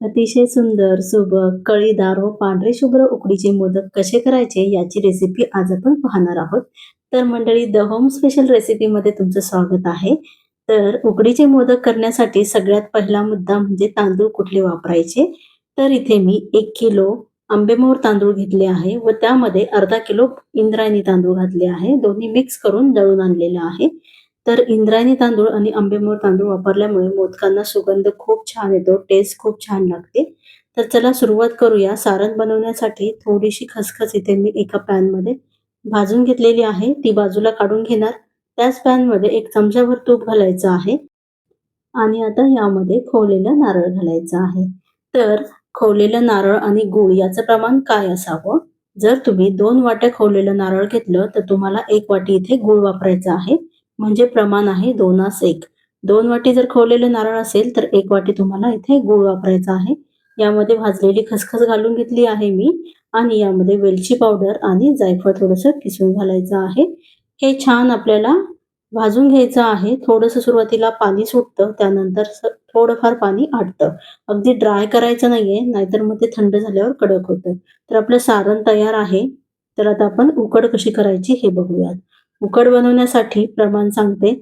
अतिशय सुंदर, सुबक, कळीदार व पांढरे शुभ्र उकडीचे मोदक कसे करायचे याची रेसिपी आज आपण पाहणार आहोत. तर मंडळी द होम स्पेशल रेसिपीमध्ये तुमचं स्वागत आहे. तर उकडीचे मोदक करण्यासाठी सगळ्यात पहिला मुद्दा म्हणजे तांदूळ कुठले वापरायचे. तर इथे मी एक किलो आंबेमोर तांदूळ घेतले आहे व त्यामध्ये अर्धा किलो इंद्रायणी तांदूळ घातले आहे. दोन्ही मिक्स करून दळून आणलेलं आहे. तर इंद्रायणी तांदूळ आणि आंबेमोर तांदूळ वापरल्यामुळे मोदकांना सुगंध खूप छान येतो, टेस्ट खूप छान लागते. तर चला सुरुवात करूया. सारण बनवण्यासाठी थोडीशी खसखस इथे मी एका पॅनमध्ये भाजून घेतलेली आहे. ती बाजूला काढून घेणार. त्याच पॅनमध्ये एक चमचाभर तूप घालायचं आहे आणि आता यामध्ये खोवलेलं नारळ घालायचा आहे. तर खोवलेलं नारळ आणि गूळ याचं प्रमाण काय असावं? जर तुम्ही दोन वाट्या खोवलेलं नारळ घेतलं तर तुम्हाला एक वाटी इथे गूळ वापरायचा आहे. म्हणजे प्रमाण आहे दोनास एक. दोन वाटी जर खोवलेलं नारळ असेल तर एक वाटी तुम्हाला इथे गूळ वापरायचा आहे. यामध्ये भाजलेली खसखस घालून घेतली आहे मी आणि यामध्ये वेलची पावडर आणि जायफळ थोडंसं किसून घालायचं आहे. हे छान आपल्याला भाजून घ्यायचं आहे. थोडंसं सुरुवातीला पाणी सुटतं त्यानंतर थोडंफार पाणी आटतं. अगदी ड्राय करायचं नाहीये नाहीतर मग ते थंड झाल्यावर कडक होतं. तर आपलं सारण तयार आहे. तर आता आपण उकड कशी करायची हे बघूयात. उकड बनवण्यासाठी प्रमाण सांगते.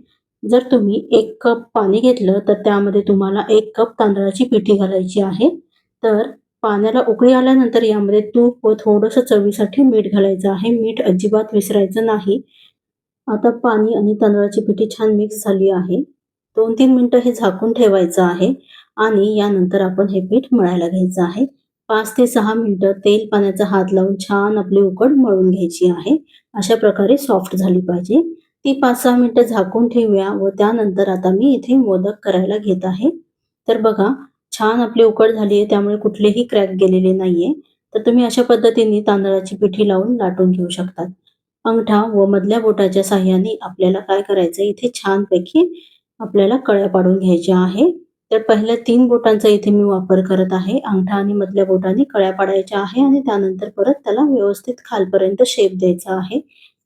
जर तुम्ही एक कप पाणी घेतलं तर त्यामध्ये तुम्हाला एक कप तांदळाची पिठी घालायची आहे. तर पाण्याला उकळी आल्यानंतर यामध्ये तूप व थोडंसं चवीसाठी मीठ घालायचं आहे. मीठ अजिबात विसरायचं नाही. आता पाणी आणि तांदळाची पिठी छान मिक्स झाली आहे. दोन तीन मिनटं हे झाकून ठेवायचं आहे आणि यानंतर आपण हे पीठ मळायला घ्यायचं आहे. पाच ते सहा मिनिटं तेल पाण्याचा हात लावून छान आपली उकड मळून घ्यायची आहे. अशा प्रकारे सॉफ्ट झाली पाहिजे. ती पाच सहा मिनिटं झाकून ठेवूया व त्यानंतर आता मी इथे मोदक करायला घेत आहे. तर बघा छान आपली उकड झाली आहे त्यामुळे कुठलेही क्रॅक गेलेले नाहीये. तर तुम्ही अशा पद्धतीने तांदळाची पिठी लावून लाटून घेऊ शकतात. अंगठा व मधल्या बोटाच्या साह्याने आपल्याला काय करायचं इथे छानपैकी आपल्याला कळ्या पाडून घ्यायच्या आहे. तर पहिल्या तीन बोटांचा इथे मी वापर करत आहे. अंगठा आणि मधल्या बोटाने कळ्या पाडायच्या आहे आणि त्यानंतर परत त्याला व्यवस्थित खालपर्यंत शेप द्यायचा आहे.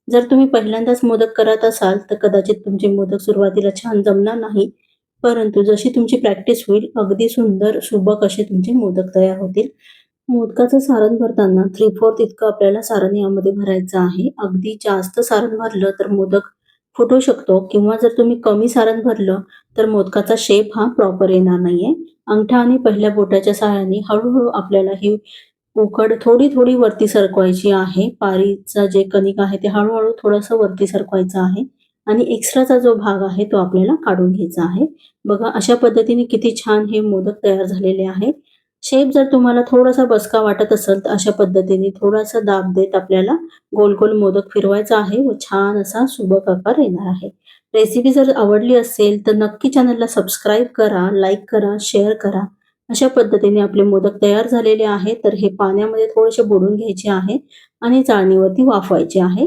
जर तुम्ही पहिल्यांदाच मोदक करत असाल तर कदाचित तुमचे मोदक सुरुवातीला छान जमणार नाही. परंतु जशी तुमची प्रॅक्टिस होईल अगदी सुंदर सुबक असे तुमचे मोदक तयार होतील. मोदकाचं सारण भरताना थ्री फोर्थ इतकं आपल्याला सारण यामध्ये भरायचं आहे. अगदी जास्त सारण भरलं तर मोदक फुटू शकतो किंवा जर तुम्ही कमी सारण भरलं तर मोदकाचा शेप हा प्रॉपर येणार नाहीये. अंगठा आणि पहिल्या बोटाच्या सहाय्याने हळूहळू आपल्याला ही उकड थोडी थोडी वरती सरकवायची आहे. पारीचा जे कणिक आहे ते हळूहळू थोडंसं वरती सरकवायचं आहे आणि एक्स्ट्राचा जो भाग आहे तो आपल्याला काढून घ्यायचा आहे. बघा अशा पद्धतीने किती छान हे मोदक तयार झालेले आहे. शेप जर तुम्हाला थोडासा बसका वाटत असेल तर अशा पद्धतीने थोडासा दाब देत आपल्याला गोल गोल मोदक फिरवायचा आहे व छान असा सुबक आकार येणार आहे. रेसिपी जर आवडली असेल तर नक्की चॅनलला सबस्क्राईब करा, लाईक करा, शेअर करा. अशा पद्धतीने आपले मोदक तयार झालेले आहेत. तर हे पाण्यामध्ये थोडेसे बुडवून घ्यायचे आहे आणि चाळणीवरती वाफवायचे आहे.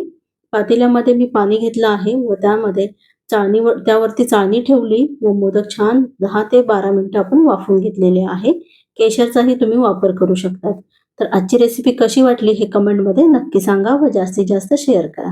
पातेल्यामध्ये मी पाणी घेतलं आहे व त्यामध्ये चाळणीवर त्यावरती चाळणी ठेवली व मोदक छान दहा ते बारा मिनिटं आपण वाफून घेतलेले आहे. केशरचाही तुम्ही वापर करू शकतात. तर आजची रेसिपी कशी वाटली हे कमेंटमध्ये नक्की सांगा व जास्तीत जास्त शेअर करा.